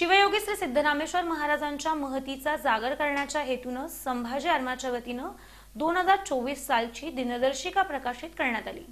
शिवयोगी श्री सिद्धरामेश्वर महाराजांच्या महतीचा जागर करण्याच्या हेतूनं संभाजी आर्माच्या वतीनं दोन हजार चोवीस सालची दिनदर्शिका प्रकाशित करण्यात आली.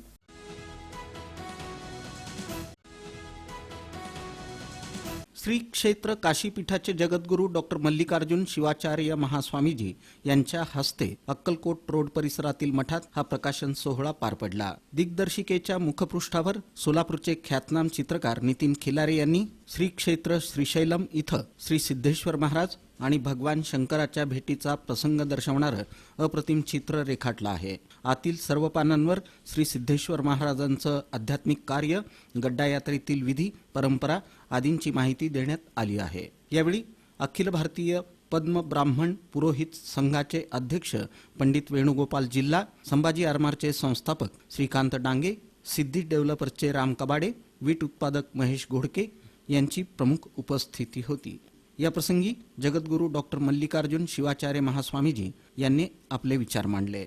श्री क्षेत्र काशीपीठाचे जगद्गुरू डॉक्टर मल्लिकार्जुन शिवाचार्य महास्वामीजी यांच्या हस्ते अक्कलकोट रोड परिसरातील मठात हा प्रकाशन सोहळा पार पडला. दिग्दर्शिकेच्या मुखपृष्ठावर सोलापूरचे ख्यातनाम चित्रकार नितीन खिलारे यांनी श्री क्षेत्र श्रीशैलम इथं श्री सिद्धेश्वर महाराज आणि भगवान शंकराच्या भेटीचा प्रसंग दर्शवणारं अप्रतिम चित्र रेखाटलं आहे. आतील सर्व पानांवर श्री सिद्धेश्वर महाराजांचं आध्यात्मिक कार्य गड्डा यात्रेतील विधी परंपरा आदींची माहिती देण्यात आली आहे. यावेळी अखिल भारतीय पद्म ब्राह्मण पुरोहित संघाचे अध्यक्ष पंडित वेणुगोपाल जिल्हा संभाजी आरमारचे संस्थापक श्रीकांत डांगे सिद्धी डेव्हलपर्सचे राम कबाडे वीट उत्पादक महेश घोडके यांची प्रमुख उपस्थिती होती. या प्रसंगी जगद्गुरू डॉक्टर मल्लिकार्जुन शिवाचार्य महास्वामीजी यांनी आपले विचार मांडले.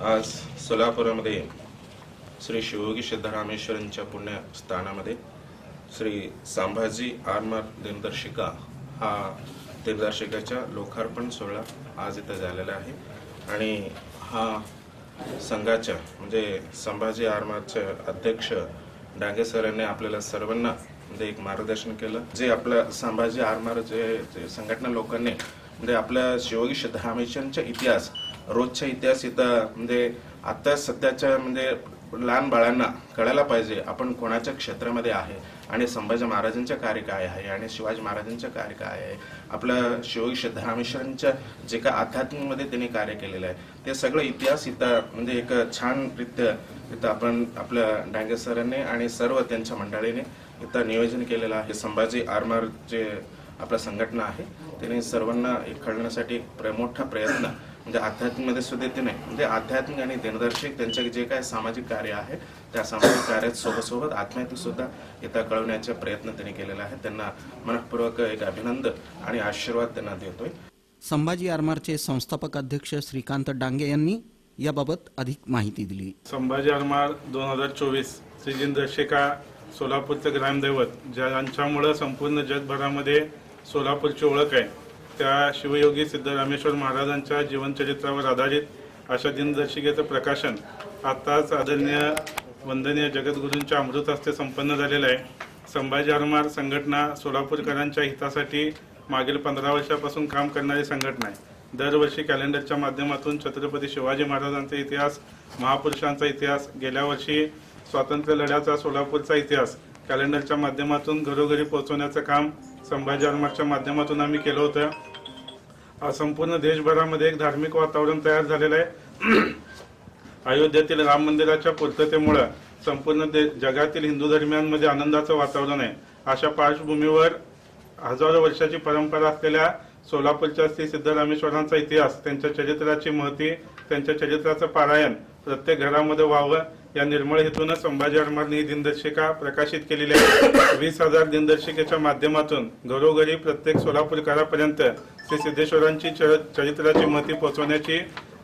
आज सोलापुरामध्ये श्री शिवयोगी सिद्धरामेश्वरांच्या पुण्यस्थानामध्ये श्री संभाजी आरमार दिनदर्शिका हा दिनदर्शिकेचा लोकार्पण सोहळा आज इथं झालेला आहे. आणि हा संघाच्या म्हणजे संभाजी आरमारचे अध्यक्ष डांगे सर यांनी आपल्याला सर्वांना म्हणजे एक मार्गदर्शन केलं. जे आपलं संभाजी आरमार जे जे संघटना लोकांनी म्हणजे आपल्या शिवगी सिद्धरामेश्वरांचा इतिहास रोजचा इतिहास इथं म्हणजे आता सध्याच्या म्हणजे लहान बाळांना कळायला पाहिजे आपण कोणाच्या क्षेत्रामध्ये आहे? आणि संभाजी महाराजांचे कार्य काय आहे? आणि शिवाजी महाराजांचं कार्य काय आहे? आपलं शिवजी सिद्धरामेश्वरांच्या जे काय अध्यात्ममध्ये त्यांनी कार्य केलेलं आहे ते सगळं इतिहास इथं म्हणजे एक छान रित्या इथं आपण आपल्या डांगे सरांनी आणि सर्व त्यांच्या मंडळीने इथं नियोजन केलेलं आहे. संभाजी आरमार जे आपल्या संघटना आहे त्याने सर्वांना एक कळण्यासाठी प्र- मोठा प्रयत्न म्हणजे आध्यात्मिकमध्ये सुद्धा ते नाही. म्हणजे आध्यात्मिक आणि दिनदर्शक त्यांचे जे काय सामाजिक कार्य आहे त्या सामाजिक कार्यात सोबत सोबत आत्महत्या सुद्धा इथं कळवण्याचा प्रयत्न त्यांनी केलेला आहे त्यांना मनपूर्वक एक अभिनंदन आणि आशीर्वाद त्यांना देतोय. संभाजी आरमारचे संस्थापक अध्यक्ष श्रीकांत डांगे यांनी याबाबत अधिक माहिती दिली. संभाजी आरमार दोन हजार चोवीस दर्शिका सोलापूरचं ग्रामदैवत ज्यांच्यामुळं संपूर्ण जगभरामध्ये सोलापूरची ओळख आहे. त्या शिवयोगी सिद्धरामेश्वर महाराजांच्या जीवनचरित्रावर आधारित अशा दिनदर्शिकेचं प्रकाशन आताच आदरणीय वंदनीय जगद्गुरूंच्या अमृत हस्ते संपन्न झालेलं आहे. संभाजी आरमार संघटना सोलापूरकरांच्या हितासाठी मागील पंधरा वर्षापासून काम करणारी संघटना आहे. दरवर्षी कॅलेंडरच्या माध्यमातून छत्रपती शिवाजी महाराजांचा इतिहास महापुरुषांचा इतिहास गेल्या वर्षी स्वातंत्र्य लढ्याचा सोलापूरचा इतिहास कॅलेंडरच्या माध्यमातून घरोघरी पोहोचवण्याचं काम संभाजी आरमारच्या माध्यमातून आम्ही केलं होतं. संपूर्ण देशभरामध्ये एक धार्मिक वातावरण तयार झालेलं आहे. अयोध्येतील राम मंदिराच्या पूर्ततेमुळं संपूर्ण दे जगातील हिंदू धर्मियांमध्ये आनंदाचं वातावरण आहे. अशा पार्श्वभूमीवर हजारो वर्षाची परंपरा असलेल्या सोलापूरच्या श्री सिद्धरामेश्वरांचा इतिहास त्यांच्या चरित्राची महती त्यांच्या चरित्राचं पारायण प्रत्येक घरामध्ये व्हावं या निर्मळ हेतूनच संभाजी आरमारने ही दिनदर्शिका प्रकाशित केलेली आहे. वीस हजार दिनदर्शिकेच्या माध्यमातून घरोघरी प्रत्येक सोलापूरकरापर्यंत श्री सिद्धेश्वरांची चर- चरित्राची महती पोहोचवण्याची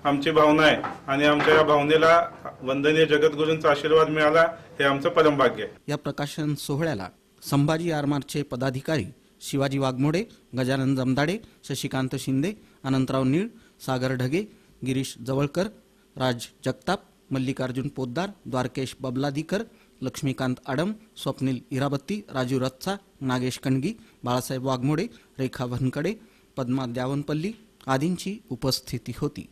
आमची भावना आहे. आणि आमच्या या भावनेला वंदनीय जगद्गुरूंचा आशीर्वाद मिळाला हे आमचं परमभाग्य आहे. या प्रकाशन सोहळ्याला संभाजी आरमारचे पदाधिकारी शिवाजी वाघमोडे गजानन जमदाडे शशिकांत शिंदे अनंतराव नीळ सागर ढगे गिरीश जवळकर राज जगताप मल्लिकार्जुन पोद्दार द्वारकेश बबलादीकर लक्ष्मीकांत आडम स्वप्नील इराबत्ती राजू रत्सा नागेश कणगी बाळासाहेब वाघमोडे रेखा भनकडे पद्मा द्यावनपल्ली आदींची उपस्थिती होती.